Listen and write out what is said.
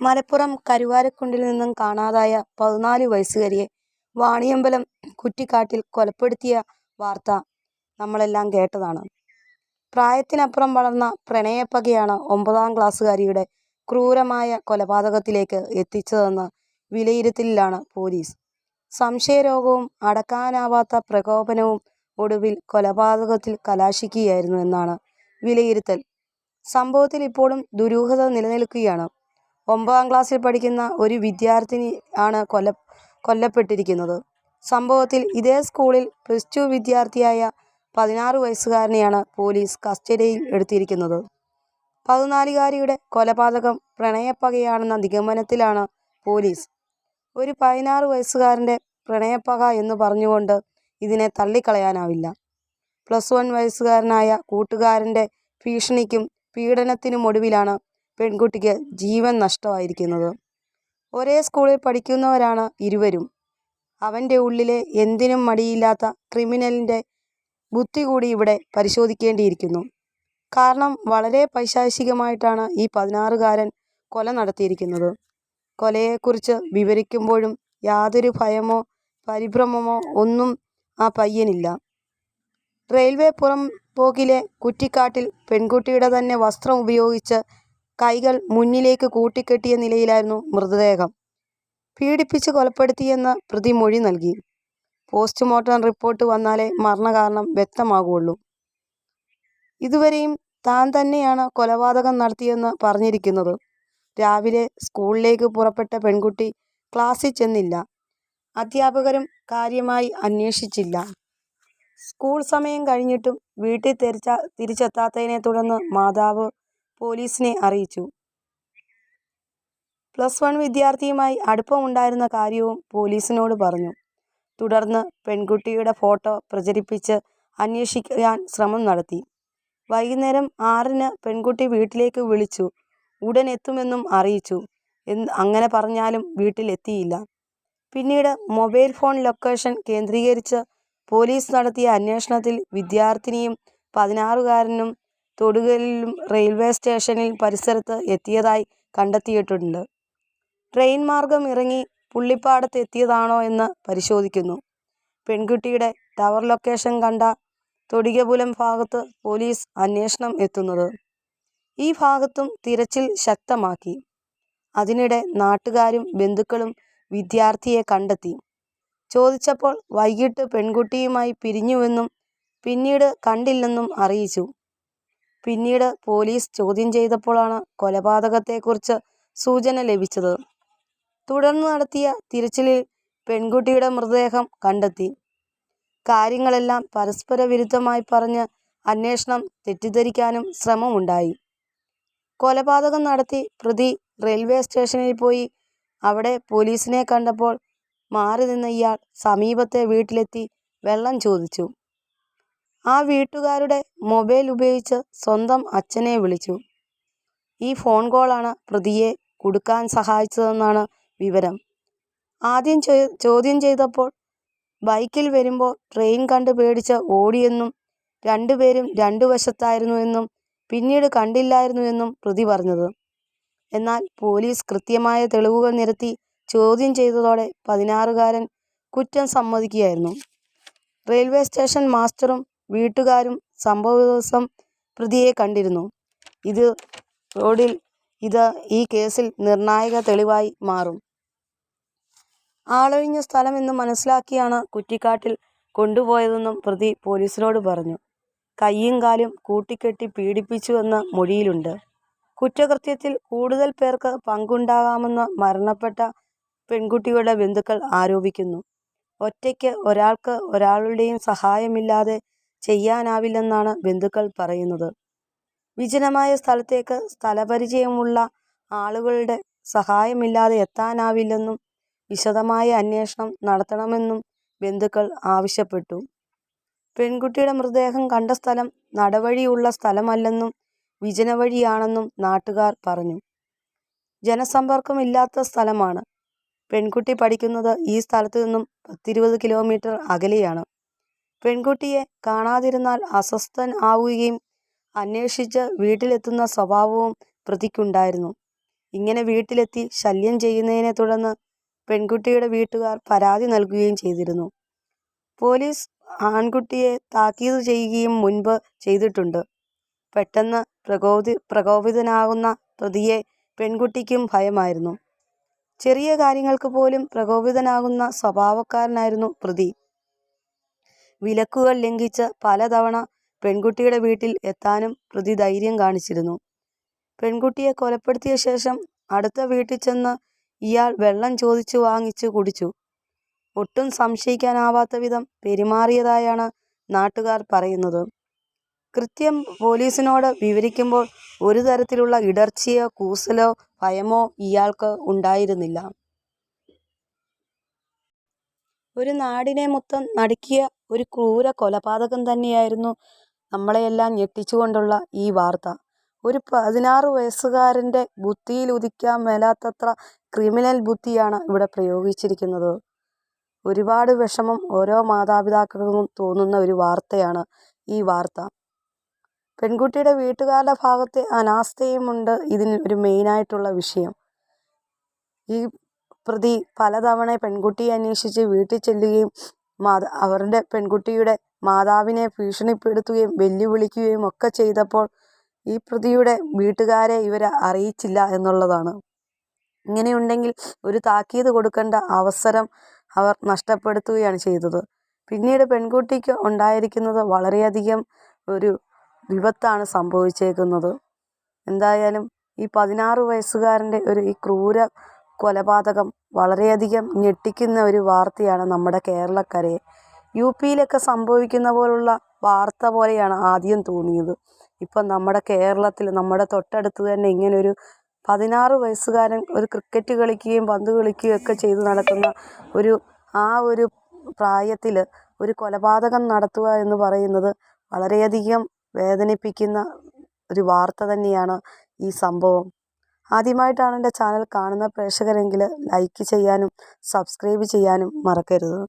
മലപ്പുറം കരുവാരക്കുണ്ടിൽ നിന്നും കാണാതായ പതിനാല് വയസ്സുകാരിയെ വാണിയമ്പലം കുറ്റിക്കാട്ടിൽ കൊലപ്പെടുത്തിയ വാർത്ത നമ്മളെല്ലാം കേട്ടതാണ്. പ്രായത്തിനപ്പുറം വളർന്ന പ്രണയപ്പകയാണ് ഒമ്പതാം ക്ലാസ്സുകാരിയുടെ ക്രൂരമായ കൊലപാതകത്തിലേക്ക് എത്തിച്ചതെന്ന് വിലയിരുത്തലിലാണ് പോലീസ്. സംശയരോഗവും അടക്കാനാവാത്ത പ്രകോപനവും ഒടുവിൽ കൊലപാതകത്തിൽ കലാശിക്കുകയായിരുന്നു എന്നാണ് വിലയിരുത്തൽ. സംഭവത്തിൽ ഇപ്പോഴും ദുരൂഹത നിലനിൽക്കുകയാണ്. ഒമ്പതാം ക്ലാസ്സിൽ പഠിക്കുന്ന ഒരു വിദ്യാർത്ഥിനി ആണ് കൊല്ലപ്പെട്ടിരിക്കുന്നത്. സംഭവത്തിൽ ഇതേ സ്കൂളിൽ പ്ലസ് ടു വിദ്യാർത്ഥിയായ പതിനാറ് വയസ്സുകാരനെയാണ് പോലീസ് കസ്റ്റഡിയിൽ എടുത്തിരിക്കുന്നത്. പതിനാലുകാരിയുടെ കൊലപാതകം പ്രണയപ്പകയാണെന്ന നിഗമനത്തിലാണ് പോലീസ്. ഒരു പതിനാറ് വയസ്സുകാരന്റെ പ്രണയപ്പക എന്ന് പറഞ്ഞുകൊണ്ട് ഇതിനെ തള്ളിക്കളയാനാവില്ല. പ്ലസ് വൺ വയസ്സുകാരനായ കൂട്ടുകാരന്റെ ഭീഷണിക്കും പീഡനത്തിനുമൊടുവിലാണ് പെൺകുട്ടിക്ക് ജീവൻ നഷ്ടമായിരിക്കുന്നത്. ഒരേ സ്കൂളിൽ പഠിക്കുന്നവരാണ് ഇരുവരും. അവന്റെ ഉള്ളിലെ എന്തിനും മടിയില്ലാത്ത ക്രിമിനലിന്റെ ബുദ്ധി കൂടി ഇവിടെ പരിശോധിക്കേണ്ടിയിരിക്കുന്നു. കാരണം വളരെ പൈശാചികമായിട്ടാണ് ഈ പതിനാറുകാരൻ കൊല നടത്തിയിരിക്കുന്നത്. കൊലയെക്കുറിച്ച് വിവരിക്കുമ്പോഴും യാതൊരു ഭയമോ പരിഭ്രമമോ ഒന്നും ആ പയ്യനില്ല. റെയിൽവേ പുറം പോക്കിലെ കുറ്റിക്കാട്ടിൽ പെൺകുട്ടിയുടെ തന്നെ വസ്ത്രം ഉപയോഗിച്ച് കൈകൾ മുന്നിലേക്ക് കൂട്ടിക്കെട്ടിയ നിലയിലായിരുന്നു മൃതദേഹം. പീഡിപ്പിച്ച് കൊലപ്പെടുത്തിയെന്ന് പ്രതി മൊഴി നൽകി. പോസ്റ്റ്മോർട്ടം റിപ്പോർട്ട് വന്നാലേ മരണകാരണം വ്യക്തമാകുള്ളൂ ഇതുവരെയും താൻ തന്നെയാണ് കൊലപാതകം നടത്തിയെന്ന് പറഞ്ഞിരിക്കുന്നത്. രാവിലെ സ്കൂളിലേക്ക് പുറപ്പെട്ട പെൺകുട്ടി ക്ലാസ്സിൽ ചെന്നില്ല. അധ്യാപകരും കാര്യമായി അന്വേഷിച്ചില്ല. സ്കൂൾ സമയം കഴിഞ്ഞിട്ടും വീട്ടിൽ തിരിച്ച തിരിച്ചെത്താത്തതിനെ തുടർന്ന് മാതാവ് പോലീസിനെ അറിയിച്ചു. പ്ലസ് വൺ വിദ്യാർത്ഥിയുമായി അടുപ്പമുണ്ടായിരുന്ന കാര്യവും പോലീസിനോട് പറഞ്ഞു. തുടർന്ന് പെൺകുട്ടിയുടെ ഫോട്ടോ പ്രചരിപ്പിച്ച് അന്വേഷിക്കാൻ ശ്രമം നടത്തി. വൈകുന്നേരം ആറിന് പെൺകുട്ടി വീട്ടിലേക്ക് വിളിച്ചു. ഉടൻ എത്തുമെന്നും അറിയിച്ചു. അങ്ങനെ പറഞ്ഞാലും വീട്ടിലെത്തിയില്ല പിന്നീട് മൊബൈൽ ഫോൺ ലൊക്കേഷൻ കേന്ദ്രീകരിച്ച് പോലീസ് നടത്തിയ അന്വേഷണത്തിൽ വിദ്യാർത്ഥിനിയും പതിനാറുകാരനും തൊടുകലിലും റെയിൽവേ സ്റ്റേഷനിൽ പരിസരത്ത് എത്തിയതായി കണ്ടെത്തിയിട്ടുണ്ട്. ട്രെയിൻ മാർഗം ഇറങ്ങി പുള്ളിപ്പാടത്ത് എത്തിയതാണോ എന്ന് പരിശോധിക്കുന്നു. പെൺകുട്ടിയുടെ ടവർ ലൊക്കേഷൻ കണ്ട തൊടികപുലം ഭാഗത്ത് പോലീസ് അന്വേഷണം എത്തുന്നത്. ഈ ഭാഗത്തും തിരച്ചിൽ ശക്തമാക്കി. അതിനിടെ നാട്ടുകാരും ബന്ധുക്കളും വിദ്യാർത്ഥിയെ കണ്ടെത്തി. ചോദിച്ചപ്പോൾ വൈകിട്ട് പെൺകുട്ടിയുമായി പിരിഞ്ഞുവെന്നും പിന്നീട് കണ്ടില്ലെന്നും അറിയിച്ചു. പിന്നീട് പോലീസ് ചോദ്യം ചെയ്തപ്പോഴാണ് കൊലപാതകത്തെക്കുറിച്ച് സൂചന ലഭിച്ചത്. തുടർന്ന് നടത്തിയ തിരച്ചിലിൽ പെൺകുട്ടിയുടെ മൃതദേഹം കണ്ടെത്തി. കാര്യങ്ങളെല്ലാം പരസ്പര വിരുദ്ധമായി പറഞ്ഞ് അന്വേഷണം തെറ്റിദ്ധരിക്കാനും ശ്രമമുണ്ടായി. കൊലപാതകം നടത്തി പ്രതി റെയിൽവേ സ്റ്റേഷനിൽ പോയി. അവിടെ പോലീസിനെ കണ്ടപ്പോൾ മാറി നിന്ന ഇയാൾ സമീപത്തെ വീട്ടിലെത്തി വെള്ളം ചോദിച്ചു. ആ വീട്ടുകാരുടെ മൊബൈൽ ഉപയോഗിച്ച് സ്വന്തം അച്ഛനെ വിളിച്ചു. ഈ ഫോൺ കോളാണ് പ്രതിയെ കുടുക്കാൻ സഹായിച്ചതെന്നാണ് വിവരം. ആദ്യം ചോദ്യം ചെയ്തപ്പോൾ ബൈക്കിൽ വരുമ്പോൾ ട്രെയിൻ കണ്ട് പേടിച്ച് ഓടിയെന്നും രണ്ടുപേരും രണ്ടു വശത്തായിരുന്നു എന്നും പിന്നീട് കണ്ടില്ലായിരുന്നു എന്നും പ്രതി പറഞ്ഞത്. എന്നാൽ പോലീസ് കൃത്യമായ തെളിവുകൾ നിരത്തി ചോദ്യം ചെയ്തതോടെ പതിനാറുകാരൻ കുറ്റം സമ്മതിക്കുകയായിരുന്നു. റെയിൽവേ സ്റ്റേഷൻ മാസ്റ്ററും വീട്ടുകാരും സംഭവ ദിവസം പ്രതിയെ കണ്ടിരുന്നു. ഇത് റോഡിൽ ഇത് ഈ കേസിൽ നിർണായക തെളിവായി മാറും. ആളൊഴിഞ്ഞ സ്ഥലം എന്ന് മനസ്സിലാക്കിയാണ് കുറ്റിക്കാട്ടിൽ കൊണ്ടുപോയതെന്നും പ്രതി പോലീസിനോട് പറഞ്ഞു. കയ്യും കാലും കൂട്ടിക്കെട്ടി പീഡിപ്പിച്ചുവെന്ന മൊഴിയിലുണ്ട്. കുറ്റകൃത്യത്തിൽ കൂടുതൽ പേർക്ക് പങ്കുണ്ടാകാമെന്ന് മരണപ്പെട്ട പെൺകുട്ടിയുടെ ബന്ധുക്കൾ ആരോപിക്കുന്നു. ഒറ്റയ്ക്ക് ഒരാൾക്ക് ഒരാളുടെയും സഹായമില്ലാതെ ചെയ്യാനാവില്ലെന്നാണ് ബന്ധുക്കൾ പറയുന്നത്. വിജനമായ സ്ഥലത്തേക്ക് സ്ഥലപരിചയമുള്ള ആളുകളുടെ സഹായമില്ലാതെ എത്താനാവില്ലെന്നും വിശദമായ അന്വേഷണം നടത്തണമെന്നും ബന്ധുക്കൾ ആവശ്യപ്പെട്ടു. പെൺകുട്ടിയുടെ മൃതദേഹം കണ്ട സ്ഥലം നടവഴിയുള്ള സ്ഥലമല്ലെന്നും വിജനവഴിയാണെന്നും നാട്ടുകാർ പറഞ്ഞു. ജനസമ്പർക്കമില്ലാത്ത സ്ഥലമാണ്. പെൺകുട്ടി പഠിക്കുന്നത് ഈ സ്ഥലത്തു നിന്നും പത്തിരുപത് കിലോമീറ്റർ അകലെയാണ്. പെൺകുട്ടിയെ കാണാതിരുന്നാൽ അസ്വസ്ഥൻ ആവുകയും അന്വേഷിച്ച് വീട്ടിലെത്തുന്ന സ്വഭാവവും പ്രതിക്കുണ്ടായിരുന്നു. ഇങ്ങനെ വീട്ടിലെത്തി ശല്യം ചെയ്യുന്നതിനെ തുടർന്ന് പെൺകുട്ടിയുടെ വീട്ടുകാർ പരാതി നൽകുകയും ചെയ്തിരുന്നു. പോലീസ് ആൺകുട്ടിയെ താക്കീത് ചെയ്യുകയും മുൻപ് ചെയ്തിട്ടുണ്ട്. പെട്ടെന്ന് പ്രകോപി പ്രകോപിതനാകുന്ന പ്രതിയെ പെൺകുട്ടിക്കും ഭയമായിരുന്നു. ചെറിയ കാര്യങ്ങൾക്ക് പോലും പ്രകോപിതനാകുന്ന സ്വഭാവക്കാരനായിരുന്നു പ്രതി. വിലക്കുകൾ ലംഘിച്ച് പലതവണ പെൺകുട്ടിയുടെ വീട്ടിൽ എത്താനും പ്രതി ധൈര്യം കാണിച്ചിരുന്നു. പെൺകുട്ടിയെ കൊലപ്പെടുത്തിയ ശേഷം അടുത്ത വീട്ടിൽ ചെന്ന് ഇയാൾ വെള്ളം ചോദിച്ചു വാങ്ങിച്ചു കുടിച്ചു. ഒട്ടും സംശയിക്കാനാവാത്ത വിധം പെരുമാറിയതായാണ് നാട്ടുകാർ പറയുന്നത്. കൃത്യം പോലീസിനോട് വിവരിക്കുമ്പോൾ ഒരു തരത്തിലുള്ള ഇടർച്ചയോ കൂസലോ ഭയമോ ഇയാൾക്ക് ഉണ്ടായിരുന്നില്ല. ഒരു നാടിനെ മൊത്തം നടുക്കിയ ഒരു ക്രൂര കൊലപാതകം തന്നെയായിരുന്നു നമ്മളെയെല്ലാം ഞെട്ടിച്ചുകൊണ്ടുള്ള ഈ വാർത്ത. ഒരു പതിനാറ് വയസ്സുകാരന്റെ ബുദ്ധിയിൽ ഉദിക്കാൻ മേലാത്തത്ര ക്രിമിനൽ ബുദ്ധിയാണ് ഇവിടെ പ്രയോഗിച്ചിരിക്കുന്നത്. ഒരുപാട് വിഷമം ഓരോ മാതാപിതാക്കൾക്കും തോന്നുന്ന ഒരു വാർത്തയാണ് ഈ വാർത്ത. പെൺകുട്ടിയുടെ വീട്ടുകാരുടെ ഭാഗത്തെ അനാസ്ഥയുമുണ്ട് ഇതിന് ഒരു മെയിനായിട്ടുള്ള വിഷയം. ഈ പ്രതി പലതവണ പെൺകുട്ടിയെ അന്വേഷിച്ച് വീട്ടിൽ ചെല്ലുകയും അവരുടെ പെൺകുട്ടിയുടെ മാതാവിനെ ഭീഷണിപ്പെടുത്തുകയും വെല്ലുവിളിക്കുകയും ഒക്കെ ചെയ്തപ്പോൾ ഈ പ്രതിയുടെ വീട്ടുകാരെ ഇവരെ അറിയിച്ചില്ല എന്നുള്ളതാണ്. ഇങ്ങനെയുണ്ടെങ്കിൽ ഒരു താക്കീത് കൊടുക്കേണ്ട അവസരം അവർ നഷ്ടപ്പെടുത്തുകയാണ് ചെയ്തത്. പിന്നീട് പെൺകുട്ടിക്ക് ഉണ്ടായിരിക്കുന്നത് വളരെയധികം ഒരു വിപത്താണ് സംഭവിച്ചേക്കുന്നത്. എന്തായാലും ഈ പതിനാറ് വയസ്സുകാരന്റെ ഒരു ഈ ക്രൂര കൊലപാതകം വളരെയധികം ഞെട്ടിക്കുന്ന ഒരു വാർത്തയാണ് നമ്മുടെ കേരളക്കരയെ. യു പിയിലൊക്കെ സംഭവിക്കുന്ന പോലുള്ള വാർത്ത പോലെയാണ് ആദ്യം തോന്നിയത്. ഇപ്പം നമ്മുടെ കേരളത്തിൽ നമ്മുടെ തൊട്ടടുത്ത് തന്നെ ഇങ്ങനൊരു പതിനാറ് വയസ്സുകാരൻ ഒരു ക്രിക്കറ്റ് കളിക്കുകയും പന്ത് കളിക്കുകയും ഒക്കെ ചെയ്ത് നടക്കുന്ന ഒരു ആ ഒരു പ്രായത്തിൽ ഒരു കൊലപാതകം നടത്തുക എന്ന് പറയുന്നത് വളരെയധികം വേദനിപ്പിക്കുന്ന ഒരു വാർത്ത തന്നെയാണ് ഈ സംഭവം. ആദ്യമായിട്ടാണ് എന്റെ ചാനൽ കാണുന്ന പ്രേക്ഷകരെങ്കിൽ ലൈക്ക് ചെയ്യാനും സബ്സ്ക്രൈബ് ചെയ്യാനും മറക്കരുത്.